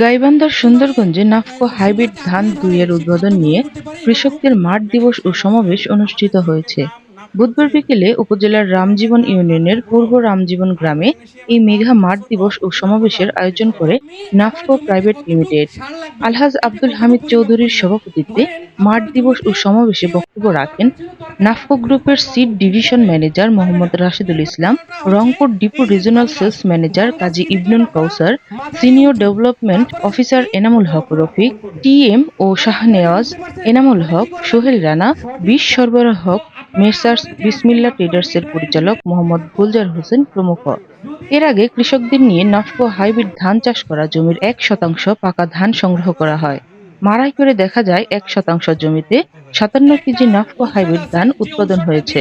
গাইবান্ধার সুন্দরগঞ্জে নাফকো হাইব্রিড ধান দুইয়ের উদ্বোধন নিয়ে কৃষকদের মাঠ দিবস ও সমাবেশ অনুষ্ঠিত হয়েছে। বুধবার বিকেলে উপজেলার রামজীবন ইউনিয়নের পূর্ব রামজীবন গ্রামে এই মেঘা মাঠ দিবস ও সমাবেশের আয়োজন করে নাফকো প্রাইভেট লিমিটেড। আলহাজ আব্দুল হামিদ চৌধুরীর সভাপতিত্বে মাঠ দিবস ও সমাবেশে বক্তব্য রাখেন নাফকো গ্রুপের seed division manager Mohammad Rashidul Islam, Rangpur depot regional sales manager Kazi Ibnul Kausar senior development officer Enamul Haque Rafiq, TM ও শাহনেওয়াজ, এনামুল হক, সোহেল রানা, বিশ সরবরাহ হক মেসার্স বিসমিল্লা ট্রেডার্সের পরিচালক মোহাম্মদ গুলজার হোসেন প্রমুখ। এর আগে কৃষকদের নিয়ে নাফকো হাইব্রিড ধান চাষ করা জমির এক শতাংশ পাকা ধান সংগ্রহ করা হয়। মাড়াই করে দেখা যায় এক শতাংশ জমিতে সাতান্ন কেজি নাফকো হাইব্রিড ধান উৎপাদন হয়েছে।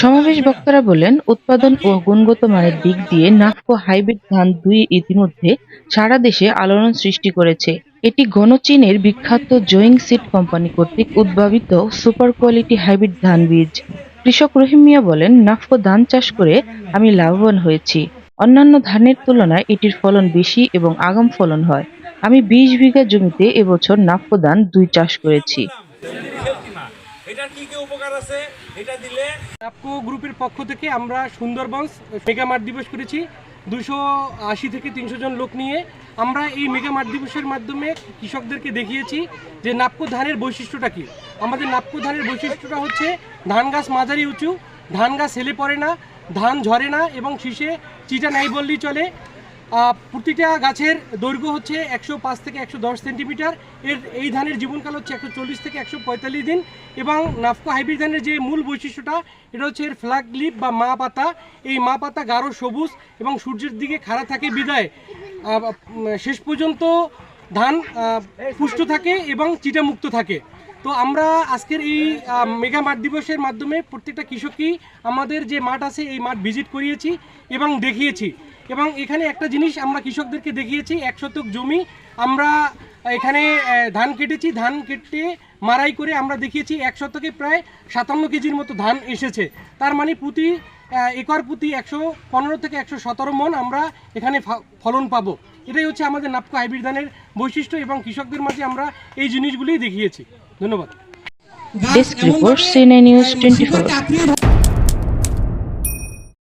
সমাবেশ বক্তারা বলেন, উৎপাদন ও গুণগত মানের দিক দিয়ে নাফকো হাইব্রিড ধান দুই ইতিমধ্যে সারা দেশে আলোড়ন সৃষ্টি করেছে। এটি গণচীনের বিখ্যাত জোয়িং সিড কোম্পানি কর্তৃক উদ্ভাবিত সুপার কোয়ালিটি হাইব্রিড ধান বীজ। কৃষক রহিম মিয়া বলেন নাফকো ধান চাষ করে আমি লাভবান হয়েছি। অন্যান্য ধানের তুলনায় এটির ফলন বেশি এবং আগাম ফলন হয়। আমি বিশ বিঘা জমিতে এবছর নাফকো ধান দুই চাষ করেছি। এটার কি কি উপকার আছে এটা দিলে আপকো গ্রুপের পক্ষ থেকে আমরা সুন্দরবন মেগা মাঠ দিবস করেছি। দুশো আশি থেকে তিনশো জন লোক নিয়ে আমরা এই মেগা মাঠ দিবসের মাধ্যমে কৃষকদেরকে দেখিয়েছি যে নাপকো ধানের বৈশিষ্ট্যটা কী? আমাদের নাপকো ধানের বৈশিষ্ট্যটা হচ্ছে ধান গাছ মাঝারি উঁচু, ধান গাছ হেলে পড়ে না, ধান ঝরে না এবং শীষে চিটা নাই বললেই চলে। প্রতিটা গাছের দৈর্ঘ্য হচ্ছে একশো পাঁচ থেকে একশো দশ সেন্টিমিটার। এর, এই ধানের জীবনকাল হচ্ছে একশো চল্লিশ থেকে একশো পঁয়তাল্লিশ দিন এবং নাফকো হাইব্রিড ধানের যে মূল বৈশিষ্ট্যটা, এটা হচ্ছে এর ফ্ল্যাগ লিপ বা মা পাতা। এই মা পাতা গাঢ় সবুজ এবং সূর্যের দিকে খাড়া থাকে বিদায়। শেষ পর্যন্ত ধান পুষ্ট থাকে এবং চিটামুক্ত থাকে। তো আমরা আজকের এই মেগা মাঠ দিবসের মাধ্যমে প্রত্যেকটা কৃষকই আমাদের যে মাঠ আছে, এই মাঠ ভিজিট করিয়েছি এবং দেখিয়েছি। এবং এখানে একটা জিনিস আমরা কৃষকদেরকে দেখিয়েছি এক শতক জমি আমরা এখানে ধান কেটেছি ধান কেটে মারাই করে আমরা দেখিয়েছি এক শতকে প্রায় সাতান্ন কেজির মতো ধান এসেছে। তার মানে প্রতি আহ, একর প্রতি একশো পনেরো থেকে একশো সতেরো মন আমরা এখানে ফলন পাবো। এটাই হচ্ছে আমাদের নাপকো হাইব্রিড ধানের বৈশিষ্ট্য এবং কৃষকদের মাঝে আমরা এই জিনিসগুলিই দেখিয়েছি। ধন্যবাদ। Desk report cine news twenty four